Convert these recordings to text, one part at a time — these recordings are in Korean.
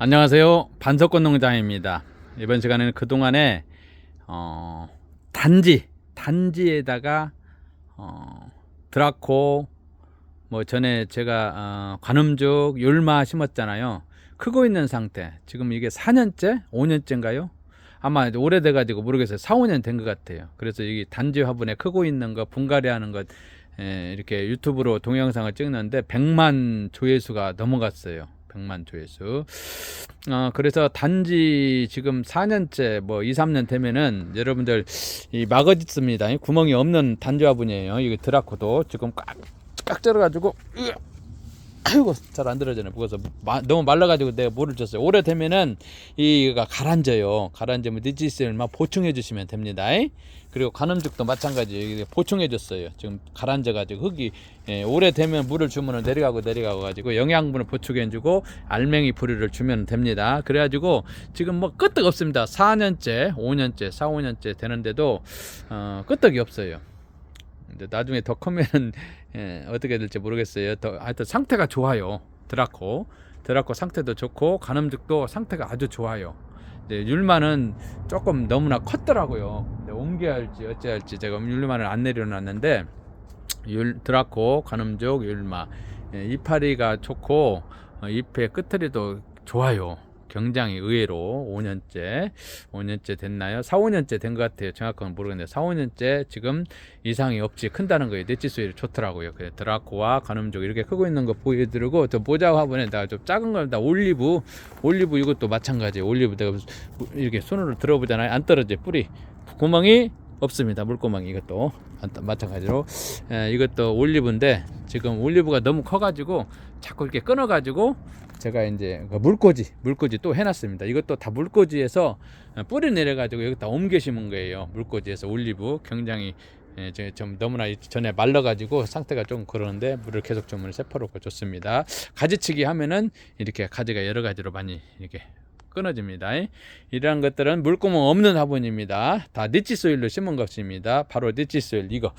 안녕하세요. 반석권 농장입니다. 이번 시간에는 그동안에 어, 단지 단지에다가 어, 드라코 뭐 전에 제가 어, 관음죽 율마 심었잖아요. 크고 있는 상태. 지금 이게 4년째, 5년째인가요? 아마 오래돼 가지고 모르겠어요. 4, 5년 된 것 같아요. 그래서 이 단지 화분에 크고 있는 거 분갈이 하는 것 에, 이렇게 유튜브로 동영상을 찍는데 100만 조회수가 넘어갔어요. 100만 조회수. 어, 그래서 단지 지금 4년째 뭐 2, 3년 되면은 여러분들 이 막아짓습니다. 이 구멍이 없는 단지 화분이에요. 이게 드라코도 지금 꽉, 꽉 쩔어가지고 으아! 아이고 잘 안 들어지네. 그래서 마- 너무 말라가지고 내가 물을 줬어요. 오래 되면은 이가 가라앉아요. 가라앉으면 니지스를 막 보충해 주시면 됩니다. 그리고 관음죽도 마찬가지. 보충해 줬어요. 지금 가라앉아 가지고 흙이 예, 오래 되면 물을 주면은 내려가고 내려가고 가지고 영양분을 보충해 주고 알맹이 부리를 주면 됩니다. 그래가지고 지금 뭐 끄떡 없습니다. 4년째 5년째 4, 5년째 되는데도 어, 끄떡이 없어요 근데 나중에 더 크면은 예, 어떻게 될지 모르겠어요. 더, 하여튼 상태가 좋아요. 드라코. 드라코 상태도 좋고 간음죽도 상태가 아주 좋아요. 네, 율마는 조금 너무나 컸더라고요. 옮겨야 할지 어찌 할지 제가 율마를 안 내려놨는데 율 드라코, 간음죽, 율마 예, 이파리가 좋고 어, 잎의 끝들이도 좋아요. 굉장히 의외로 5년째, 5년째 됐나요? 4, 5년째 된 것 같아요. 정확한 건 모르겠는데 4, 5년째 지금 이상이 없이 큰다는 거예요. 넷지 수율이 좋더라고요. 그래 드라코와 간음족 이렇게 크고 있는 거 보여드리고 저 모자 화분에 다좀 작은 걸다 올리브, 올리브 이것도 마찬가지예요. 올리브 내가 이렇게 손으로 들어보잖아요. 안 떨어져 뿌리 구멍이 없습니다. 물구멍이 이것도 마찬가지로 에, 이것도 올리브인데 지금 올리브가 너무 커가지고 자꾸 이렇게 끊어가지고 제가 이제 그 물꽂이 물꽂이 또 해놨습니다. 이것도 다 물꽂이에서 어, 뿌리 내려가지고 여기다 옮겨 심은 거예요. 물꽂이에서 올리브 굉장히 예, 저- 좀 너무나 이- 전에 말라가지고 상태가 좀 그러는데 물을 계속 주면 새파랗고 좋습니다. 가지치기 하면은 이렇게 가지가 여러 가지로 많이 이렇게 끊어집니다. 이러한 것들은 물구멍 없는 화분입니다. 다 니치 소일로 심은 것입니다. 바로 니치 소일 이거.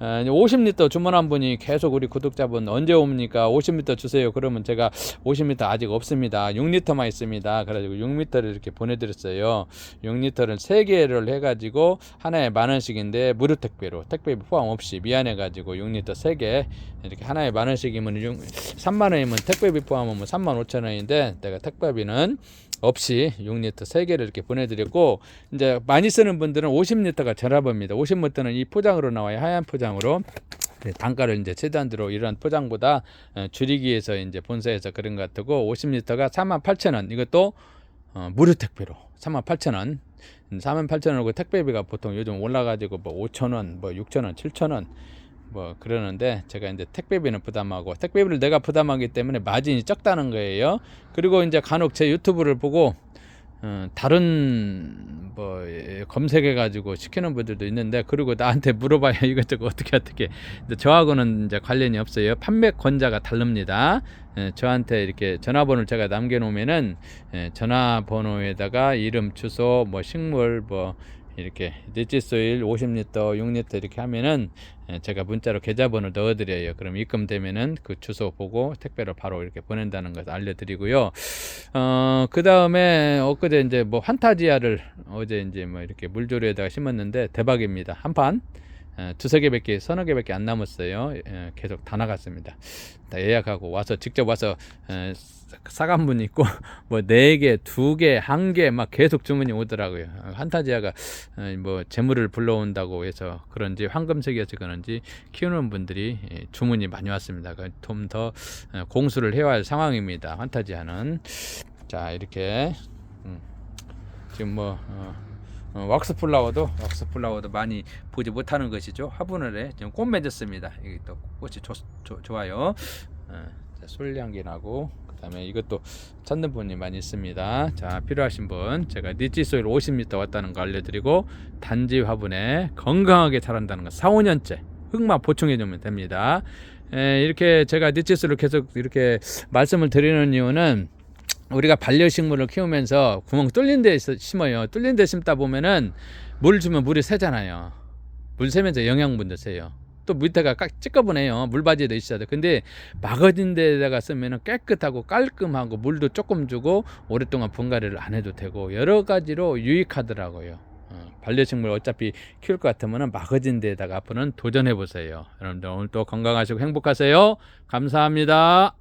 어, 50리터 주문한 분이 계속 우리 구독자분 언제 옵니까? 50리터 주세요. 그러면 제가 50리터 아직 없습니다. 6리터만 있습니다. 그래가지고 6리터를 이렇게 보내드렸어요. 6리터를 3개를 해가지고 하나에 만 원씩인데 무료 택배로 택배 포함 없이 미안해가지고 6리터 3개 이렇게 하나에 만 원씩이면 6, 3만 원이면 택배비 포함하면 3만 5천 원인데 내가 택배비는 없이 6리터 3개를 이렇게 보내드렸고 이제 많이 쓰는 분들은 50리터가 절합입니다. 50리터는 이 포장으로 나와요. 하얀 포장으로. 네, 단가를 이제 최단으로 이런 포장보다 어, 줄이기 위해서 이제 본사에서 그런 것 같고 50리터가 48,000원 이것도 어, 무료 택배로 38,000원 38,000원이고 택배비가 보통 요즘 올라가지고 뭐 5,000원 뭐 6,000원 7,000원 뭐 그러는데 제가 이제 택배비는 부담하고 택배비를 내가 부담하기 때문에 마진이 적다는 거예요. 그리고 이제 간혹 제 유튜브를 보고 어, 다른 뭐 예, 검색해 가지고 시키는 분들도 있는데 그리고 나한테 물어봐야 이것저것 어떻게 어떻게 근데 저하고는 이제 관련이 없어요. 판매 권자가 다릅니다. 예, 저한테 이렇게 전화번호를 제가 남겨놓으면은 예, 전화번호에다가 이름, 주소, 뭐 식물, 뭐 이렇게 니치소일 50리터, 6리터 이렇게 하면은 예, 제가 문자로 계좌번호 넣어드려요. 그럼 입금되면은 그 주소 보고 택배로 바로 이렇게 보낸다는 것을 알려드리고요. 어, 그 다음에 엊그제 이제 뭐 환타지아를 어제 이제 뭐 이렇게 물조리에다가 심었는데 대박입니다. 한 판. 어, 두세 개밖에 서너 개밖에 안 남았어요. 예, 계속 다 나갔습니다. 다 예약하고 와서 직접 와서 에, 사간 분이 있고 뭐 네 개, 두 개, 한 개 막 계속 주문이 오더라고요. 어, 환타지아가 어, 뭐 재물을 불러온다고 해서 그런지 황금색이어서 그런지 키우는 분들이 예, 주문이 많이 왔습니다. 그 좀더 어, 공수를 해야 할 상황입니다. 환타지아는 자 이렇게 음, 지금 뭐 어, 어, 왁스 플라워도 왁스 플라워도 많이 보지 못하는 것이죠. 화분을 해 지금 꽃 맺었습니다. 이게 또 꽃이 좋, 좋, 좋아요. 어, 자, 솔향기 나고 그다음에 이것도 찾는 분이 많이 있습니다. 자 필요하신 분 제가 니치 소일 50m 왔다는 거 알려드리고 단지 화분에 건강하게 자란다는 거 4, 5년째 흙만 보충해 주면 됩니다. 에, 이렇게 제가 니치소를 계속 이렇게 말씀을 드리는 이유는 우리가 반려식물을 키우면서 구멍 뚫린 데 심어요. 뚫린 데 심다 보면은 물 주면 물이 새잖아요. 물 새면서 영양분도 새요. 또 밑에가 깍 찌꺼분해요. 물바지도 있어야 돼. 근데 막아진 데다가 쓰면은 깨끗하고 깔끔하고 물도 조금 주고 오랫동안 분갈이를 안 해도 되고 여러 가지로 유익하더라고요. 어, 반려식물 어차피 키울 것 같으면은 막아진 데다가 앞으로는 도전해 보세요. 여러분들 오늘 또 건강하시고 행복하세요. 감사합니다.